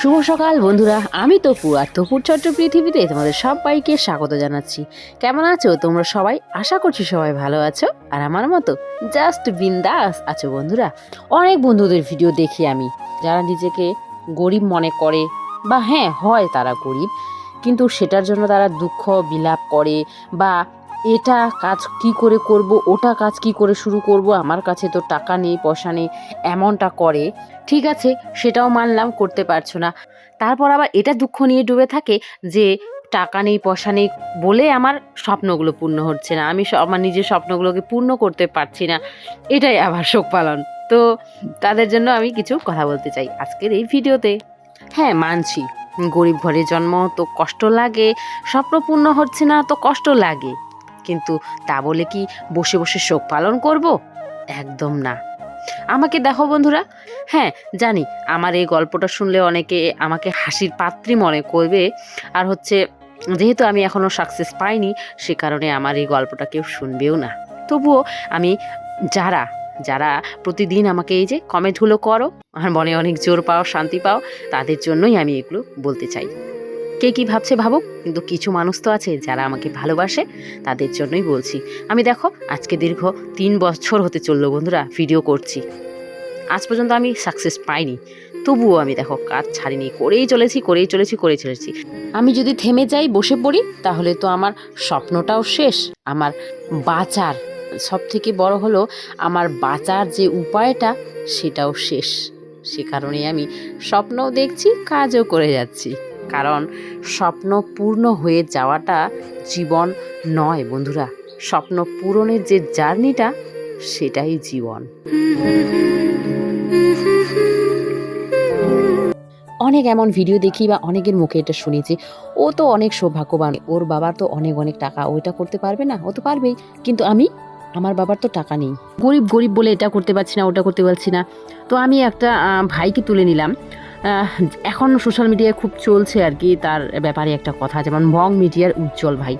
শুভ সকাল, বন্ধুরা। আমি তপু, আর তপুর ছোট্ট পৃথিবীতে তোমাদের সবাইকে স্বাগত জানাচ্ছি। কেমন আছো? তোমরা সবাই আশা করছি সবাই ভালো আছো। আর আমার মতো জাস্ট বিন্দাস আছো, বন্ধুরা। অনেক বন্ধুদের ভিডিও দেখি আমি, যারা নিজেকে গরিব মনে করে, বা হ্যাঁ হয় তারা গরিব, কিন্তু সেটার জন্য তারা দুঃখ বিলাপ করে, বা এটা কাজ কি করে করব, ওটা কাজ কি করে শুরু করব, আমার কাছে তো টাকা নেই, পয়সা নেই, এমনটা করে। ঠিক আছে, সেটাও মানলাম, করতে পারছ না। তারপর আবার এটা দুঃখ নিয়ে ডুবে থাকে যে, টাকা নেই, পয়সা নেই বলে আমার স্বপ্নগুলো পূর্ণ হচ্ছে না। আমি আমার নিজের স্বপ্নগুলোকে পূর্ণ করতে পারছি না। এটাই আবার শোক পালন। তো তাদের জন্য আমি কিছু কথা বলতে চাই আজকের এই ভিডিওতে। হ্যাঁ মানছি। গরিব ঘরে জন্ম, তো কষ্ট লাগে। স্বপ্ন পূর্ণ হচ্ছে না, তো কষ্ট লাগে। কিন্তু তা বলে কি বসে বসে শোক পালন করব? একদম না। আমাকে দেখো বন্ধুরা হ্যাঁ জানি, আমার এই গল্পটা শুনলে অনেকে আমাকে হাসির পাত্রী মনে করবে। আর হচ্ছে, যেহেতু আমি এখনও সাকসেস পাইনি, সে কারণে আমার এই গল্পটা কেউ শুনবেও না। তবুও আমি, যারা যারা প্রতিদিন আমাকে এই যে কমেন্টগুলো করো, আমার মনে অনেক জোর পাও, শান্তি পাও, তাদের জন্যই আমি এগুলো বলতে চাই। কে কি ভাবছে ভাবুক? কিন্তু কিছু মানুষ তো আছে যারা আমাকে ভালোবাসে, তাদের জন্যই বলছি। আমি দেখো, আজকে দীর্ঘ তিন বছর হতে চলল বন্ধুরা ভিডিও করছি। আজ পর্যন্ত আমি সাকসেস পাইনি। তবুও আমি দেখো, কাজ ছাড়িনি, করেই চলেছি করেই চলেছি করেই চলেছি। আমি যদি থেমে যাই, বসে পড়ি, তাহলে তো আমার স্বপ্নটাও শেষ। আমার বাঁচার সব থেকে বড় হলো আমার বাঁচার যে উপায়টা, সেটাও শেষ। সে কারণে আমি স্বপ্নও দেখছি, কাজও করে যাচ্ছি। কারণ স্বপ্ন পূর্ণ হয়ে যাওয়াটা জীবন নয় বন্ধুরা। স্বপ্ন পূরণের যে জার্নিটা, সেটাই জীবন। অনেক এমন ভিডিও দেখি বা অনেকের মুখে এটা শুনেছি, ও তো অনেক সৌভাগ্যবান, ওর বাবার তো অনেক অনেক টাকা ওইটা করতে পারবে না, ও তো পারবেই, কিন্তু আমি, আমার বাবার তো টাকা নেই। গরিব গরিব বলে এটা করতে পারছি না, ওটা করতে পারছি না। তো আমি একটা ভাইকে তুলে নিলাম এখন সোশ্যাল মিডিয়ায় খুব চলছে আর কি, তার ব্যাপারে একটা কথা, যেমন বং মিডিয়ার উজ্জ্বল ভাই।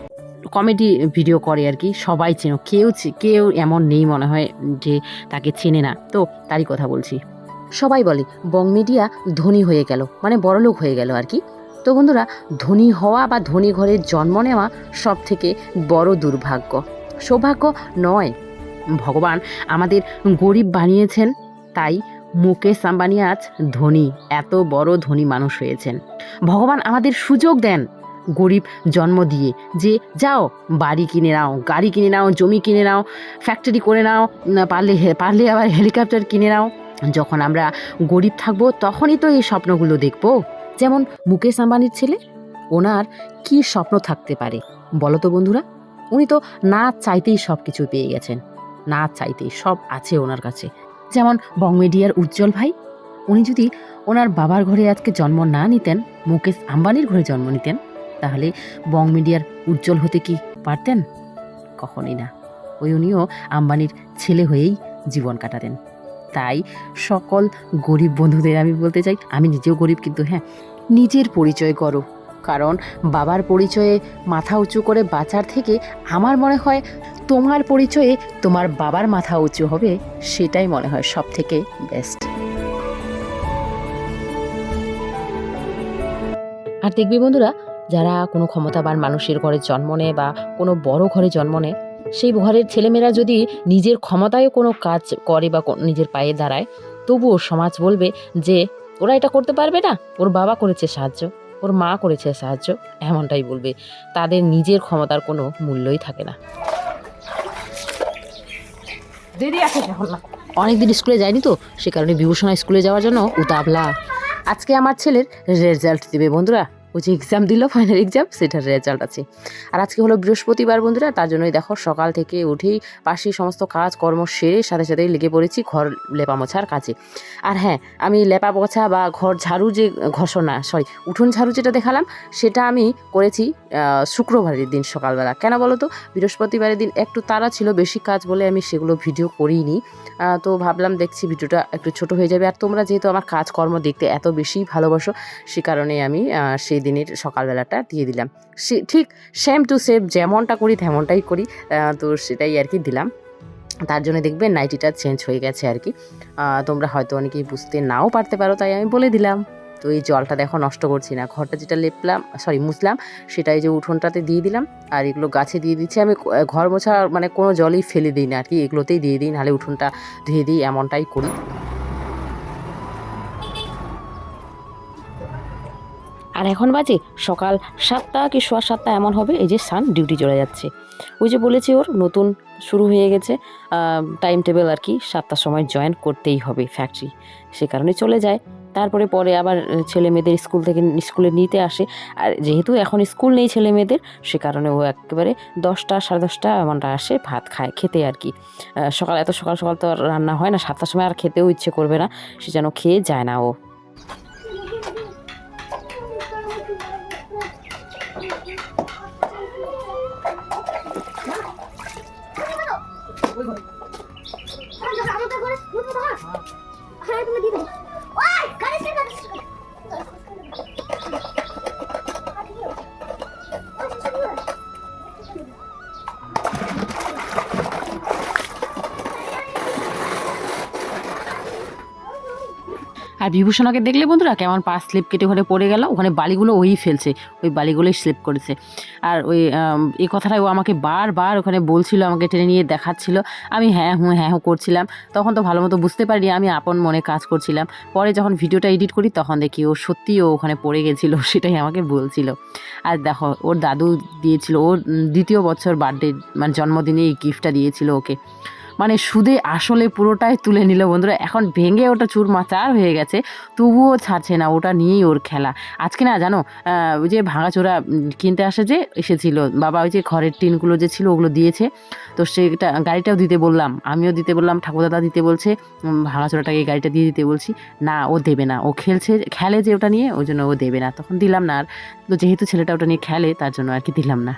কমেডি ভিডিও করে আর কি, সবাই চেনো, কেউ কেউ এমন নেই মনে হয় যে তাকে চেনে না। তো তারই কথা বলছি। সবাই বলে বং মিডিয়া ধনী হয়ে গেল মানে বড়লোক হয়ে গেল আর কি। তো বন্ধুরা, ধনী হওয়া বা ধনী ঘরে জন্ম নেওয়া সব থেকে বড় দুর্ভাগ্য। সৌভাগ্য নয়, ভগবান আমাদের গরিব বানিয়েছেন, তাই মুকেশ আম্বানি আজ ধনী, এত বড় ধনী মানুষ হয়েছেন। ভগবান আমাদের সুযোগ দেন গরিব জন্ম দিয়ে যে, যাও, বাড়ি কিনে নাও, গাড়ি কিনে নাও, জমি কিনে নাও ফ্যাক্টরি করে নাও পারলে পারলে আবার হেলিকপ্টার কিনে নাও। যখন আমরা গরিব থাকব, তখনই তো এই স্বপ্নগুলো দেখব। যেমন মুকেশ আম্বানির ছেলে, ওনার কি স্বপ্ন থাকতে পারে? বলো তো বন্ধুরা, উনি তো না চাইতেই সব কিছু পেয়ে গেছেন, না চাইতেই সব আছে ওনার কাছে। যেমন বং মিডিয়ার উজ্জ্বল ভাই, উনি যদি ওনার বাবার ঘরে আজকে জন্ম না নিতেন, মুকেশ আম্বানির ঘরে জন্ম নিতেন, তাহলে বং মিডিয়ার উজ্জ্বল হতে কি পারতেন? কখনই না। ওই উনিও আম্বানির ছেলে হয়েই জীবন কাটাতেন। তাই সকল গরিব বন্ধুদের আমি বলতে চাই, আমি নিজেও গরিব কিন্তু হ্যাঁ নিজের পরিচয় করো কারণ বাবার পরিচয়ে মাথা উঁচু করে বাঁচার থেকে আমার মনে হয় তোমার পরিচয়ে তোমার বাবার মাথা উঁচু হবে, সেটাই মনে হয় সব থেকে বেস্ট আর দেখবে বন্ধুরা, যারা কোনো ক্ষমতাবান মানুষের ঘরে জন্ম নেয় বা কোনো বড় ঘরে জন্ম নেয়, সেই ঘরের ছেলেমেয়েরা যদি নিজের ক্ষমতায় কোনো কাজ করে বা নিজের পায়ে দাঁড়ায়, তবুও সমাজ বলবে যে, ওরা এটা করতে পারবে না, ওর বাবা করেছে সাহায্য। ওর মা করেছে সাহায্য এমনটাই বলবে। তাদের নিজের ক্ষমতার কোনো মূল্যই থাকে না। দেরি আছে অনেকদিন স্কুলে যায়নি তো সে কারণে বিভূষণা স্কুলে যাওয়ার জন্য উতাবলা। আজকে আমার ছেলের রেজাল্ট দেবে বন্ধুরা। ওই যে এক্সাম দিল ফাইনাল এক্সাম সেটার রেজাল্ট আছে। আর আজকে হলো বৃহস্পতিবার বন্ধুরা তার জন্যই দেখো সকাল থেকে উঠেই পাশে সমস্ত কাজ কর্ম সেরে সাথে সাথেই লেগে পড়েছি ঘর লেপা মোছার কাজে। আর হ্যাঁ আমি লেপা মোছা বা ঘর ঝাড়ু যে ঘষো না সরি উঠোন ঝাড়ু যেটা দেখালাম সেটা আমি করেছি শুক্রবারের দিন সকালবেলা। কেন বলো তো? বৃহস্পতিবারের দিন একটু তাড়া ছিল বেশি কাজ বলে আমি সেগুলো ভিডিও করিনি। তো ভাবলাম দেখছি ভিডিওটা একটু ছোট হয়ে যাবে। আর তোমরা যেহেতু আমার কাজকর্ম দেখতে এত বেশি ভালোবাসো সে কারণে আমি আহ, সেই দিনের সকালবেলাটা দিয়ে দিলাম। সে ঠিক সেম টু সেম যেমনটা করি তেমনটাই করি তো সেটাই আর কি দিলাম। তার জন্য দেখবেন নাইটিটা চেঞ্জ হয়ে গেছে আর কি। তোমরা হয়তো অনেকেই বুঝতে নাও পারতে পারো, তাই আমি বলে দিলাম। তো এই জলটা দেখো নষ্ট করছি না। ঘরটা যেটা লেপলাম সরি মুছলাম, সেটা এই যে উঠোনটাতে দিয়ে দিলাম। আর এগুলো গাছে দিয়ে দিচ্ছি। আমি ঘর মোছা মানে কোনো জলই ফেলে দিই না আর কি। এগুলোতেই দিয়ে দিই, নাহলে উঠোনটা ধুয়ে দিই, এমনটাই করি। আর এখন বাজে সকাল সাতটা কি সোয়া সাতটা এমন হবে, এই যে সান ডিউটি চলে যাচ্ছে। ওই যে বলেছি ওর, নতুন শুরু হয়ে গেছে টাইম টেবিল আর কি, সাতটার সময় জয়েন করতেই হবে ফ্যাক্টরি সে কারণে চলে যায়। তারপরে পরে আবার ছেলে মেয়েদের স্কুল থেকে স্কুলে নিতে আসে। আর যেহেতু এখন স্কুল নেই ছেলে মেয়েদের, সে কারণে ও একেবারে দশটা, সাড়ে দশটা এমনটা আসে, ভাত খায় খেতে আর কি। সকাল, এত সকাল সকাল তো রান্না হয় না, সাতটার সময় আর খেতেও ইচ্ছে করবে না, সে যেন খেয়ে যায় না ও। আর বিভূষণাকে দেখলে বন্ধুরা কেমন পা স্লিপ কেটে ওখানে পড়ে গেল, ওখানে বালিগুলো ওই ফেলছে, ওই বালিগুলোই স্লিপ করেছে। আর ওই এই কথাটাই ও আমাকে বারবার ওখানে বলছিল, আমাকে টেনে নিয়ে দেখাচ্ছিল। আমি হ্যাঁ হুঁ হ্যাঁ হুঁ করছিলাম। তখন তো ভালো মতো বুঝতে পারিনি, আমি আপন মনে কাজ করছিলাম। পরে যখন ভিডিওটা এডিট করি, তখন দেখি ও সত্যি ও ওখানে পড়ে গেছিল, সেটাই আমাকে বলছিল। আর দেখো, ওর দাদু দিয়েছিল, ওর দ্বিতীয় বছর বার্থডে মানে জন্মদিনে এই গিফটটা দিয়েছিল ওকে। মানে সুদে আসলে পুরোটাই তুলে নিল বন্ধুরা। এখন ভেঙে ওটা চুর চুরমাচার হয়ে গেছে, তবুও ছাড়ছে না, ওটা নিয়েই ওর খেলা। আজকে না জানো ওই যে ভাঙাচোরা কিনতে আসে যে, এসেছিল, বাবা ওই যে ঘরের টিনগুলো যে ছিল ওগুলো দিয়েছে। তো সেটা গাড়িটাও দিতে বললাম, আমিও দিতে বললাম, ঠাকুরদাদা দিতে বলছে ভাঙাচোরাটাকে গাড়িটা দিয়ে দিতে বলছি, না, ও দেবে না, ও খেলছে, খেলে যে ওটা নিয়ে, ওই জন্য ও দেবে না, তখন দিলাম না আর। তো যেহেতু ছেলেটা ওটা নিয়ে খেলে, তার জন্য আর কি দিলাম না।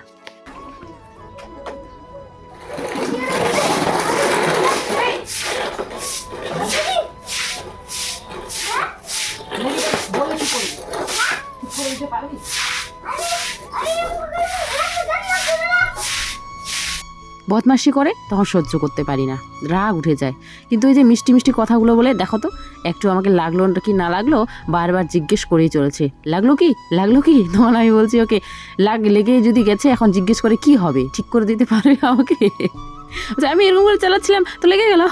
বদমাশি করে, তখন সহ্য করতে পারি না। রাগ উঠে যায়। কিন্তু এই যে মিষ্টি মিষ্টি কথাগুলো বলে, দেখো তো, একটু আমাকে লাগল কি না লাগল, বারবার জিজ্ঞেস করেই চলেছে। লাগল কি? লাগল কি? তখন আমি বলছি, ওকে, লাগ লেগে যদি গেছে, এখন জিজ্ঞেস করে কি হবে? ঠিক করে দিতে পারবে আমাকে? আমি এরকম করে চালাচ্ছিলাম, তো লেগে গেল।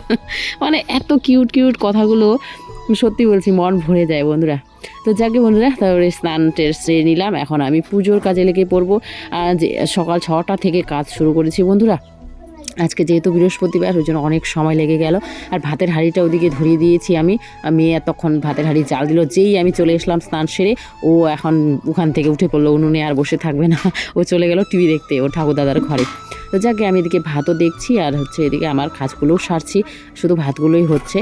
মানে এত কিউট কিউট কথাগুলো সত্যি বলছি, মন ভরে যায় বন্ধুরা। তো যাকে বন্ধুরা, তারপরে স্নান সেরে নিলাম। এখন আমি পুজোর কাজে লেগে পড়ব। যে সকাল ছটা থেকে কাজ শুরু করেছি বন্ধুরা। আজকে যেহেতু বৃহস্পতিবার, ওই জন্য অনেক সময় লেগে গেল। আর ভাতের হাঁড়িটা ওদিকে ধরিয়ে দিয়েছি আমি। মেয়ে এতক্ষণ ভাতের হাঁড়ি চাল দিল, যেই আমি চলে এসলাম স্নান সেরে। ও এখন ওখান থেকে উঠে পড়ল, উনুনে আর বসে থাকবে না। ও চলে গেল টিভি দেখতে, ওর ঠাকুরদাদার ঘরে। তো যাকে আমি এদিকে ভাতও দেখছি, আর হচ্ছে এদিকে আমার কাজগুলোও সারছি। শুধু ভাতগুলোই হচ্ছে।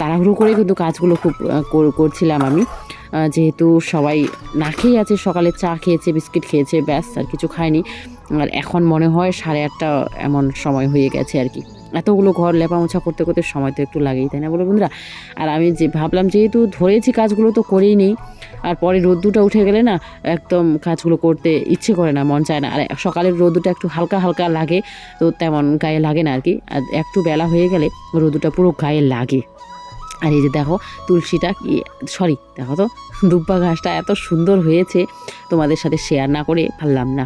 তাড়াহুড়ো করে কিন্তু কাজগুলো খুব করছিলাম আমি। যেহেতু সবাই না খেয়ে আছে, সকালে চা খেয়েছে, বিস্কিট খেয়েছে, ব্যাস, আর কিছু খায়নি। আর এখন মনে হয় সাড়ে আটটা এমন সময় হয়ে গেছে আর কি। এতগুলো ঘর লেপা মোছা করতে করতে সময় তো একটু লাগেই, তাই না বলো বন্ধুরা? আর আমি যে ভাবলাম যেহেতু ধরেছি কাজগুলো তো করেই নেই, আর পরে রোদ্দুটা উঠে গেলে না একদম কাজগুলো করতে ইচ্ছে করে না, মন চায় না। আর সকালের রোদ্দুটা একটু হালকা হালকা লাগে, তো তেমন গায়ে লাগে না আর কি। আর একটু বেলা হয়ে গেলে রোদ্দুটা পুরো গায়ে লাগে। আর এই যে দেখো, তুলসীটা কি সরি দেখো তো, দুব্বা ঘাসটা এত সুন্দর হয়েছে, তোমাদের সাথে শেয়ার না করে পারলাম না।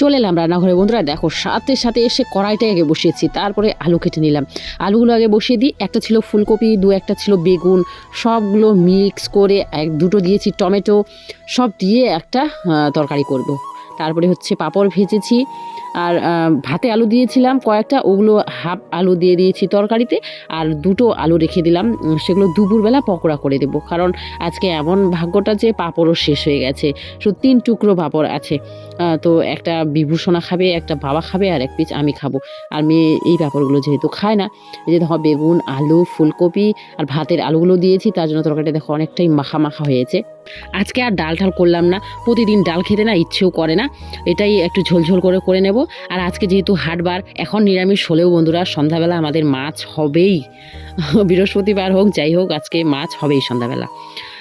চলে এলাম রান্নাঘরে বন্ধুরা, দেখো, সাথে সাথে এসে কড়াইটা আগে বসিয়েছি, তারপরে আলু কেটে নিলাম আলুগুলো আগে বসিয়ে দিই, একটা ছিল ফুলকপি, দু একটা ছিল বেগুন, সবগুলো মিক্স করে এক, দুটো দিয়েছি টমেটো, সব দিয়ে একটা তরকারি করব। তারপরে হচ্ছে পাঁপড় ভেজেছি আর ভাতে আলু দিয়েছিলাম, কয়েকটা, ওগুলো হাফ আলু দিয়ে দিয়েছি তরকারিতে, আর দুটো আলু রেখে দিলাম সেগুলো দুপুরবেলা পকোড়া করে দেবো, কারণ আজকে এমন ভাগ্যটা যে পাঁপড়ও শেষ হয়ে গেছে শুধু তিন টুকরো পাঁপড় আছে তো একটা বিভূষণা খাবে, একটা বাবা খাবে, আর এক পিস আমি খাব, আর মেয়ে এই পাঁপড়গুলো যেহেতু খায় না, এই যে দেখো বেগুন, আলু, ফুলকপি, আর ভাতের আলুগুলো দিয়েছি, তার জন্য তরকারিটা দেখো অনেকটাই মাখা মাখা হয়েছে, আজকে আর ডাল ঠাল করলাম না, প্রতিদিন ডাল খেতে না ইচ্ছেও করে না, এটাই একটু ঝোলঝোল করে করে নেব আর আজকে যেহেতু হাটবার, এখন নিরামিষ হলেও বন্ধুরা সন্ধ্যাবেলা আমাদের মাছ হবেই। বৃহস্পতিবার হোক, যাই হোক, আজকে মাছ হবেই সন্ধ্যাবেলা।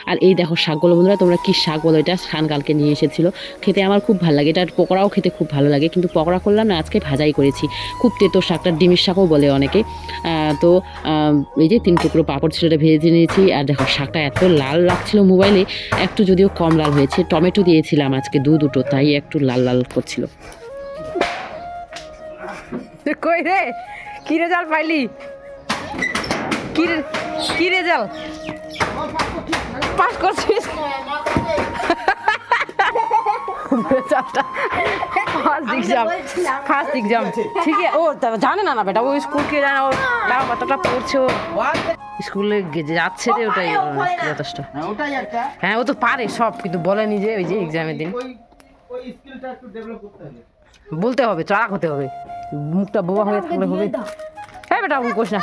আর এই দেখো শাকগুলো বন্ধুরা, তোমরা কী শাক বলো? এটা কালকে নিয়ে এসেছিল। খেতে আমার খুব ভালো লাগে। এটার পকোড়াও খেতে খুব ভালো লাগে। কিন্তু পকোড়া করলাম না, আজকে ভাজাই করেছি। খুব তেতো শাকটা, ডিমের শাকও বলে অনেকে। তো এই যে তিন টুকরো পাঁপড় ছিল, এটা ভেজে নিয়েছি। আর দেখো, শাকটা এত লাল লাগছিল মোবাইলে। একটু যদিও কম লাল হয়েছে। টমেটো দিয়েছিলাম আজকে দু দুটো, তাই একটু লাল লাল করছিল। কই রে? কি রেজাল্ট পাইলি? কি রে কি রেজাল্ট পাস করছিস? ফার্স্ট এক্সাম ফার্স্ট এক্সাম ঠিক আছে। ও জানে না না বেটা ও স্কুল কে জানে ও তাও কতটা পড়ছে ও স্কুলে যাচ্ছে যে ওটাই যথেষ্ট। হ্যাঁ ও তো পারে সব কিন্তু বলেনি যে ওই যে এক্সামের দিন। বলতে হবে চালাক হতে হবে। মুখটা বোবা হয়ে থাকলে হবে। হ্যাঁ বেটা ওই কোশ না।